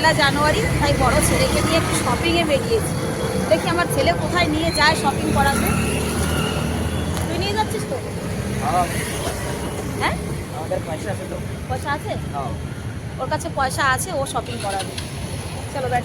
পহেলা জানুয়ারি তাই বড় ছেলেকে নিয়ে একটু শপিংয়ে বেরিয়েছি। দেখি আমার ছেলে কোথায় নিয়ে যায় শপিং করাতে। তুই নিয়ে যাচ্ছিস তো? হ্যাঁ। আমাদের পয়সা আছে তো। পয়সা আছে? হ্যাঁ। ওর কাছে পয়সা আছে ও শপিং করাবে। চলো ব্যাট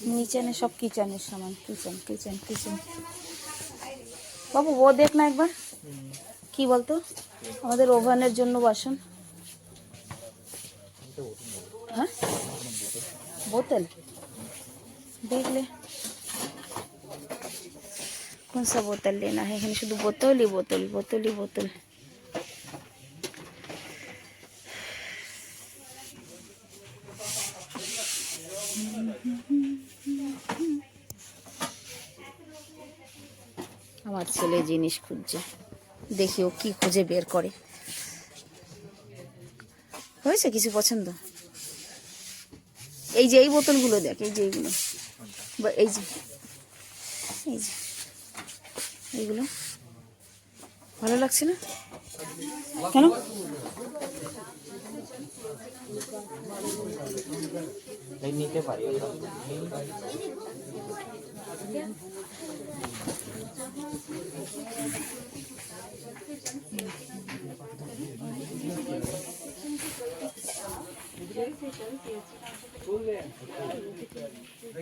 নিচেনে সব কিচেনের সামান, কিচেন কিচেন কিচেন। বাবু, ও দেখ না একবার। কি বলতো? আমাদের ওভানের জন্য বাসন। হ্যাঁ? বোতল? দেখলে। কোন সব বোতল না হ্যাঁ এখানে শুধু বোতলই বোতল বোতলই বোতল। ছেলে জিনিস খুঁজছে। দেখি ও কি খুঁজে বের করে। হয়েছে কিছু পছন্দ? এই যে এই বোতলগুলো দেখ, এই যে এইগুলো। এই যে এই যে, এইগুলো। ভালো লাগছে না? কেন? নিতে পারি।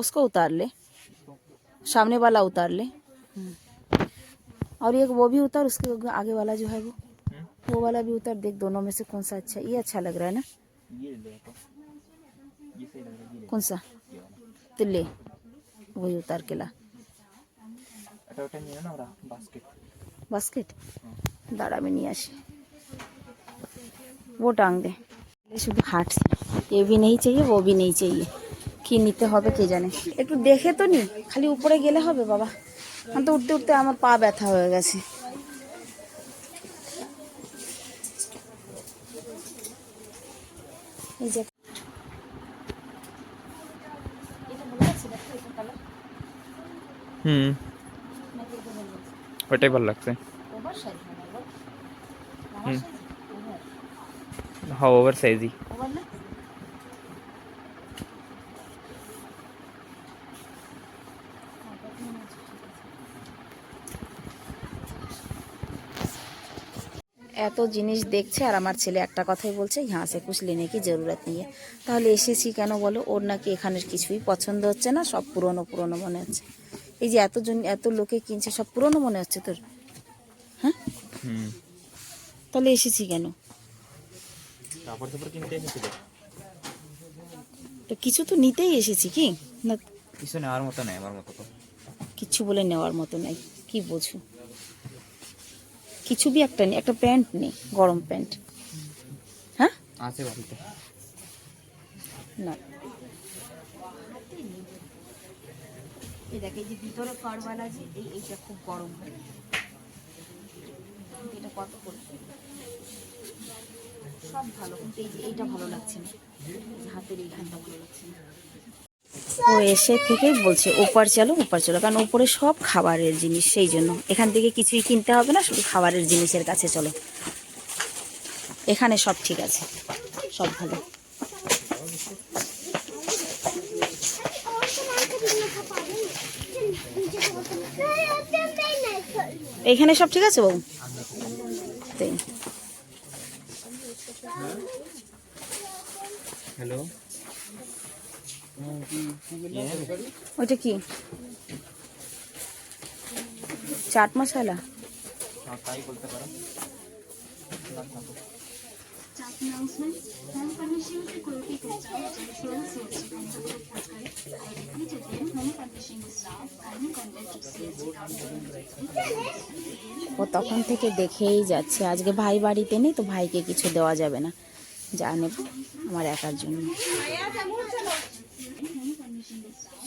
उसको उतार ले। सामने वाला उतार ले। और एक वो भी उतार, उसके आगे वाला जो है वो। वो वाला भी उतार, देख दोनों में से कौन सा अच्छा ये अच्छा लग रहा है ना? कौन सा? तिल्ले। वही उतार के ला। बास्केट। दाड़ा में नहीं आशे। वो टांग दे। शुद्ध हाट से। ये भी नहीं चाहिए, वो भी नहीं चाहिए। কি নিতে হবে কে জানে। একটু দেখে তো নি, খালি উপরে গেলে হবে বাবা। আমি তো উঠতে উঠতে আমার পা ব্যথা হয়ে গেছে। হুম। ওটাই ভালো লাগছে। হ্যাঁ ওভার সাইজই এত জিনিস দেখছে আর আমার ছেলে একটা কথাই বলছে হ্যাঁ সে কুছ লেনে কি জরুরত নিয়ে তাহলে এসেছি কেন বলো? ওর নাকি এখানের কিছুই পছন্দ হচ্ছে না সব পুরনো পুরনো মনে হচ্ছে। এই যে এতজন এত লোকে কিনছে সব পুরনো মনে হচ্ছে তোর? হ্যাঁ? তাহলে এসেছি কেন? তো কিছু তো নিতেই এসেছি কি? না কিছু নেওয়ার মতো নেই আমার মতো তো। কিছু বলে নেওয়ার মতো নাই কি বোঝো? কিছু বি একটা নেই একটা প্যান্ট নেই গরম প্যান্ট। হ্যাঁ? আছে বাড়িতে। না। এই দেখ এই যে ভিতরে কারবালা যে এই এইটা খুব গরম হয়। এটা কত করে সব ভালো কিন্তু এই যে এইটা ভালো লাগছে না। এই হাতের এইখানটা ভালো লাগছে না। ও এসে থেকেই বলছে, ওপার চলো ওপার চলো। কারণ ওপরে সব খাবারের জিনিস, সেই জন্য। এখান থেকে কিছুই কিনতে হবে না, শুধু খাবারের জিনিসের কাছে চলো। এখানে সব ঠিক আছে, সব ভালো। এখানে সব ঠিক আছে তাই হ্যালো? ওইটা কি? চাট মশলা ও তখন থেকে দেখেই যাচ্ছে। আজকে ভাই বাড়িতে নেই, তো ভাইকে কিছু দেওয়া যাবে না। যা নেব আমার একার জন্য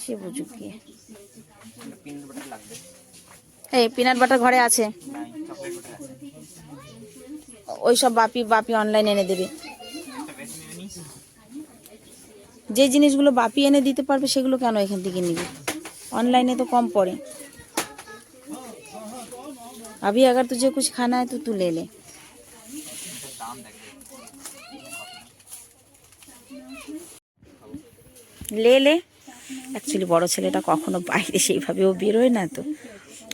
সে বুঝুক কি পিন বাটার লাগবে এই পিনাট বাটার ঘরে আছে নাই চকলেট বাটার আছে ওই সব বাপি বাপি অনলাইন এনে দেবে একটা বেশি নিয়ে নিস যে জিনিসগুলো বাপি এনে দিতে পারবে সেগুলো কেন এখান থেকে নিবি ऑनलाइने तो कम पड़े अभी अगर तुझे कुछ खाना है तो तू ले ले লে লে অ্যাকচুয়ালি বড় ছেলেটা কখনো বাইরে সেইভাবে ও বেরোয় না তো।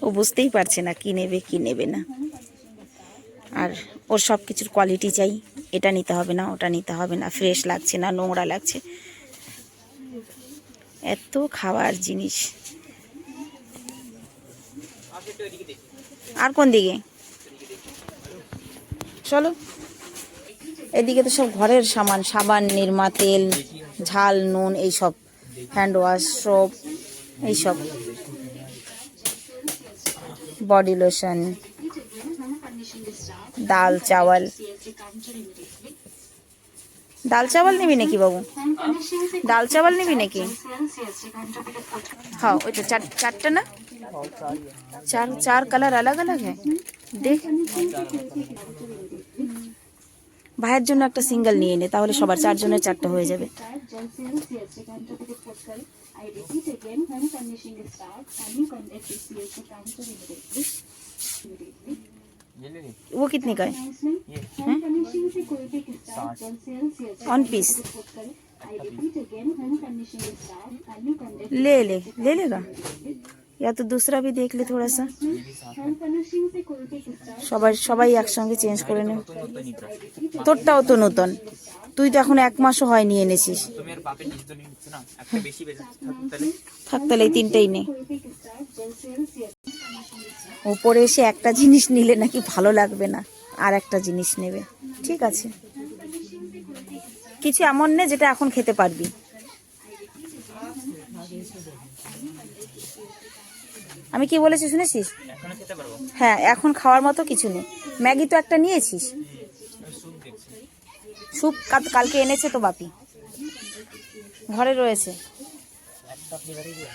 ও বুঝতেই পারছে না কি নেবে কি নেবে না। আর ওর সব কিছুর কোয়ালিটি চাই। এটা নিতে হবে না, ওটা নিতে হবে না। ফ্রেশ লাগছে না, নোংরা লাগছে। এত খাবার জিনিস। আর কোন দিকে? চলো। এদিকে তো সব ঘরের সামান, সাবান, নির্মা তেল। ঝাল, নুন এইসব হ্যান্ড ওয়াশ সোপ এইসব। বডি লোশন ডাল চাওয়াল। ডাল চাওয়াল নিবি নাকি বাবু? ডাল চাওয়াল নিবি নাকি? हाँ ওইটা চার, চারটা না? চার চার কালার আলাগ আলাগ হ্যাঁ। দেখ। ভাইয়ের জন্য একটা সিঙ্গেল নিয়ে নে, তাহলে সবার চারজনের চারটা হয়ে যাবে। ये ले ली वो कितने का है ये साठ वन पीस ले ले ले लेगा या तो दूसरा भी देख ले थोड़ा सा ये भी साठ है সবাই সবাই একসঙ্গে চেঞ্জ করে নে নতুন নতুন নিতে হবে। তোরটাও তো নতুন তুই তো এখন এক মাসও হয়নি এনেছিস। থাক তাহলে। এই তিনটেই নে। ওপরে এসে একটা জিনিস নিলে নাকি ভালো লাগবে না আর একটা জিনিস নেবে। ঠিক আছে। কিছু এমন নে যেটা এখন খেতে পারবি। আমি কি বলেছি শুনেছিস? হ্যাঁ এখন খাওয়ার মতো কিছু নেই ম্যাগি তো একটা নিয়েছিস। স্যুপ কাল- কালকে এনেছে তো বাপি ঘরে রয়েছে একটা ফ্লেভারই দিয়ে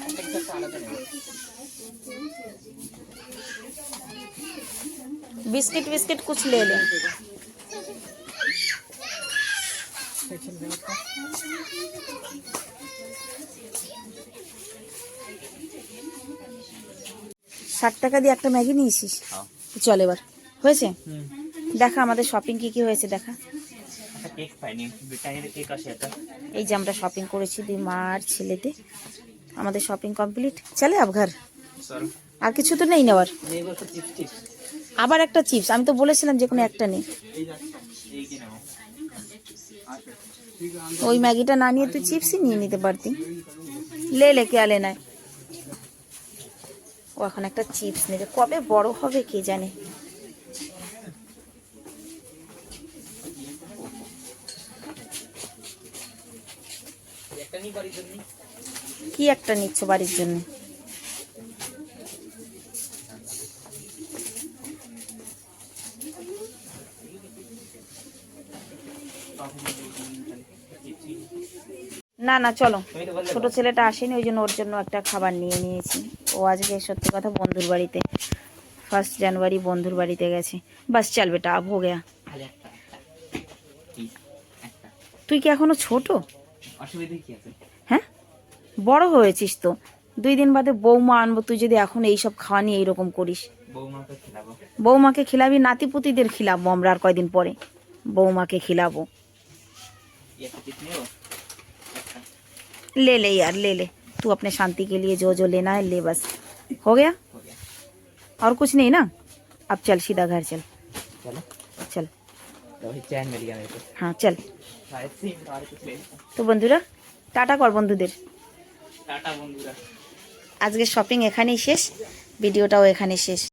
একটা কিছু একটা আলাদা নেবে बिस्किट विस्किट कुछ ले ले ষাট টাকা দিয়ে একটা ম্যাগি নিয়েছিস হ্যাঁ চল এবার হয়েছে হুম দেখা আমাদের শপিং কি কি হয়েছে দেখা। এই যে আমরা শপিং করেছি দুই মা আর ছেলেতে আমাদের শপিং কমপ্লিট চলে আব ঘর সর আর কিছু তো নেই নেওয়ার। আবার একটা চিপস আমি তো বলেছিলাম যে কোনো একটা নেই। ওই ম্যাগিটা না নিয়ে তুই চিপসই নিয়ে নিতে পারতি। লে লে কে আলে নাই। ও এখন একটা চিপস নেবে। কবে বড় হবে কে জানে একটা নিয়ে বাড়ির জন্য কি একটা নিচ্ছ বাড়ির জন্য? না না চলো। ছোট ছেলেটা আসেনি ওই জন্য ওর জন্য একটা খাবার নিয়ে নিয়েছি। ও আজকে সত্যি কথা বন্ধুর বাড়িতে। ফার্স্ট জানুয়ারি বন্ধুর বাড়িতে গেছে। বাস চল বেটা আব হো গেয়া। তুই কি এখনও ছোট? হ্যাঁ বড় হয়েছিস তো দুই দিন বাদে বৌমা আনবো তুই যদি এখন এইসব খাওয়া নিয়ে এইরকম করিস বৌমাকে খেলাবো বৌমাকে খিলাবি নাতিপুতিদের খিলাবো আমরা আর কয়দিন পরে বৌমাকে খিলাবো ये तो कितने हो अच्छा ले ले यार ले ले तू अपने शांति के लिए जो जो लेना है ले बस हो गया हो गया और कुछ नहीं ना अब चल सीधा घर चल चलो चल तो वही चैन मिल गया मेरे को हाँ चल शायद से और कुछ ले लेता हूँ। তো বন্ধুরা টাটা কর বন্ধুদের टाटा बंधुरा আজকে শপিং এখানেই শেষ ভিডিওটাও এখানে শেষ